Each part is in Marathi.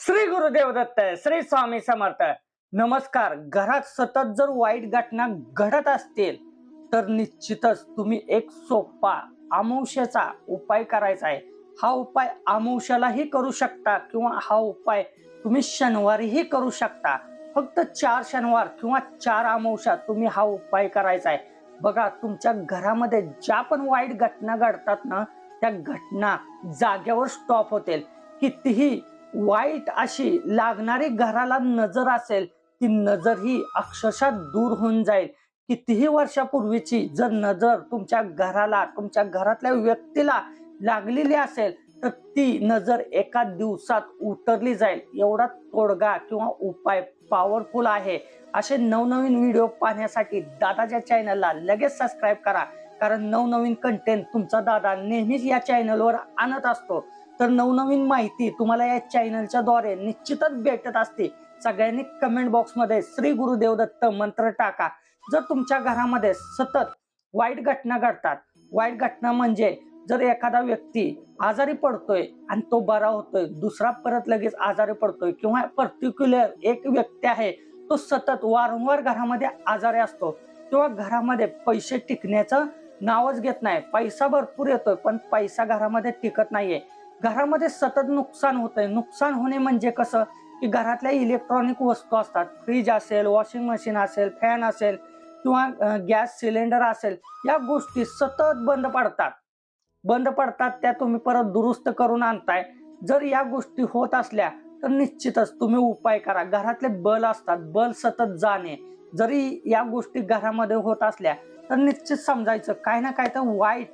श्री गुरुदेव दत्त श्री स्वामी समर्थ. नमस्कार. घरात सतत जर वाईट घटना घडत असतील तर निश्चितच तुम्ही एक सोपा अमावस्याचा उपाय करायचा आहे. हा उपाय अमावस्यालाही करू शकता किंवा हा उपाय तुम्ही शनिवारीही करू शकता. फक्त चार शनिवार किंवा चार अमावस्या तुम्ही हा उपाय करायचा आहे. बघा तुमच्या घरामध्ये ज्या पण वाईट घटना घडतात ना त्या घटना जाग्यावर स्टॉप होतील. कितीही वाईट अशी लागणारी घराला नजर असेल ती नजर ही अक्षरशः दूर होऊन जाईल. कितीही वर्षापूर्वीची जर नजर तुमच्या घराला तुमच्या घरातल्या व्यक्तीला लागलेली असेल तर ती नजर एका दिवसात उतरली जाईल. एवढा तोडगा किंवा उपाय पॉवरफुल आहे. असे नवनवीन व्हिडिओ पाहण्यासाठी दादाच्या चॅनलला लगेच सबस्क्राईब करा. कारण नवनवीन कंटेंट तुमचा दादा नेहमीच या चॅनलवर आणत असतो. तर नवनवीन माहिती तुम्हाला या चॅनलच्या द्वारे निश्चितच भेटत असते. सगळ्यांनी कमेंट बॉक्समध्ये श्री गुरुदेव दत्त मंत्र टाका. जर तुमच्या घरामध्ये सतत वाईट घटना घडतात वाईट घटना म्हणजे जर एखादा व्यक्ती आजारी पडतोय आणि तो बरा होतोय दुसरा परत लगेच आजारी पडतोय किंवा पर्टिक्युलर एक व्यक्ती आहे तो सतत वारंवार घरामध्ये आजारी असतो किंवा घरामध्ये पैसे टिकण्याचं नावच घेत नाही. पैसा भरपूर येतोय पण पैसा घरामध्ये टिकत नाहीये. घरामध्ये सतत नुकसान होत आहे नुकसान होणे म्हणजे कसं? की घरातल्या इलेक्ट्रॉनिक वस्तू असतात. फ्रीज असेल वॉशिंग मशीन असेल फॅन असेल किंवा गॅस सिलेंडर असेल या गोष्टी सतत बंद पडतात. बंद पडतात त्या तुम्ही परत दुरुस्त करून आणताय. जर या गोष्टी होत असल्या तर निश्चितच तुम्ही उपाय करा. घरातले बल असतात. बल सतत जाणे. जरी या गोष्टी घरामध्ये होत असल्या तर निश्चित समजायचं. काय ना काय तर वाईट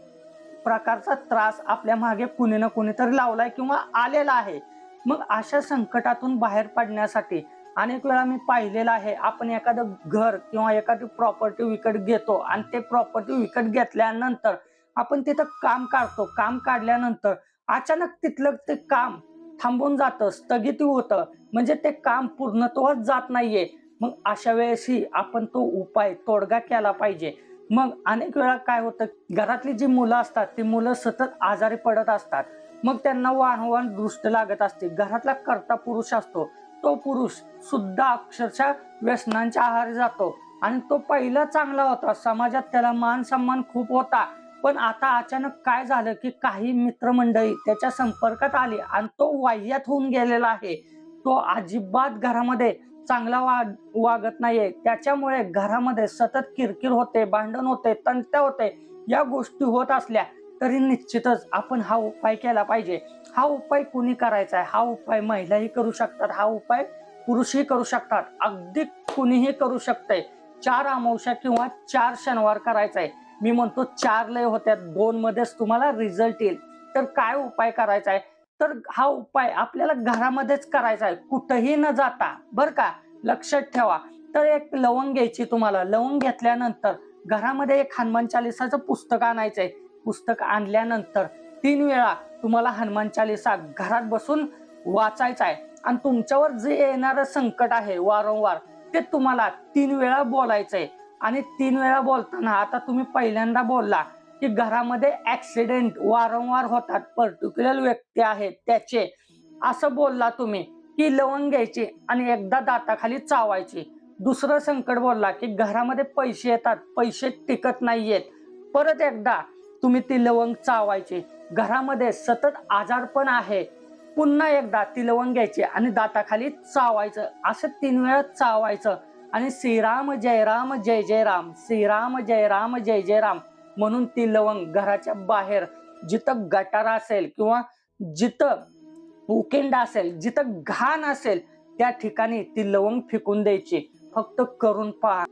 प्रकारचा त्रास आपल्या मागे कुणी ना कुणीतरी लावलाय किंवा आलेला आहे. मग अशा संकटातून बाहेर पडण्यासाठी अनेक वेळा मी पाहिलेलं आहे आपण एखादं घर किंवा एखादी प्रॉपर्टी विकत घेतो आणि ते प्रॉपर्टी विकत घेतल्यानंतर आपण तिथं काम काढतो. काम काढल्यानंतर अचानक तिथलं ते काम थांबून जातं स्थगिती होतं. म्हणजे ते काम पूर्णत्वाच जात नाहीये. मग अशा वेळेसही आपण तो उपाय तोडगा केला पाहिजे. मग अनेक वेळा काय होतं घरातली जी मुलं असतात ती मुलं सतत आजारी पडत असतात. मग त्यांना वाहवान दृष्ट लागत असते. घरातला कर्ता पुरुष असतो. तो पुरुष सुद्धा अक्षरशः व्यसनांच्या आहारी जातो. आणि तो पहिला चांगला होता. समाजात त्याला मान सन्मान खूप होता. पण आता अचानक काय झालं की काही मित्रमंडळी त्याच्या संपर्कात आली आणि तो वाह्यात होऊन गेलेला आहे. तो अजिबात घरामध्ये चांगला वा वागत नाहीये. त्याच्यामुळे घरामध्ये सतत किरकिर होते भांडण होते तंट्या होते. या गोष्टी होत असल्या तरी निश्चितच आपण हा उपाय केला पाहिजे. हा उपाय कुणी करायचा आहे? हा उपाय महिलाही करू शकतात हा उपाय पुरुषही करू शकतात. अगदी कुणीही करू शकते चार अमावश्या किंवा चार शनिवार करायचा आहे. मी म्हणतो चार लय होत्या दोन मध्येच तुम्हाला रिझल्ट येईल. तर काय उपाय करायचा आहे? तर हा उपाय आपल्याला घरामध्येच करायचा आहे. कुठंही न जाता. बर का? लक्षात ठेवा. तर एक लवंग घ्यायची तुम्हाला. लवंग घेतल्यानंतर घरामध्ये एक हनुमान चालिसाचं पुस्तक आणायचं आहे. पुस्तक आणल्यानंतर तीन वेळा तुम्हाला हनुमान चालिसा घरात बसून वाचायचा आहे. आणि तुमच्यावर जे येणारं संकट आहे वारंवार ते तुम्हाला तीन वेळा बोलायचं आहे. आणि तीन वेळा बोलताना आता तुम्ही पहिल्यांदा बोलला की घरामध्ये ऍक्सिडेंट वारंवार होतात. पर्टिक्युलर व्यक्ती आहेत त्याचे. असं बोलला तुम्ही की लवंग घ्यायची आणि एकदा दाताखाली चावायची. दुसरं संकट बोलला की घरामध्ये पैसे येतात पैसे टिकत नाहीयेत. परत एकदा तुम्ही ती लवंग चावायची. घरामध्ये सतत आजारपण आहे. पुन्हा एकदा ती लवंग घ्यायची आणि दाताखाली चावायचं. असं तीन वेळा चावायचं. आणि श्रीराम जय राम जय जय राम श्रीराम जय राम जय जय राम म्हणून ती लवंग घराच्या बाहेर जिथं गटार असेल किंवा जिथं उकेंडा असेल जिथं घाण असेल त्या ठिकाणी ती लवंग फेकून द्यायची. फक्त करून पहा.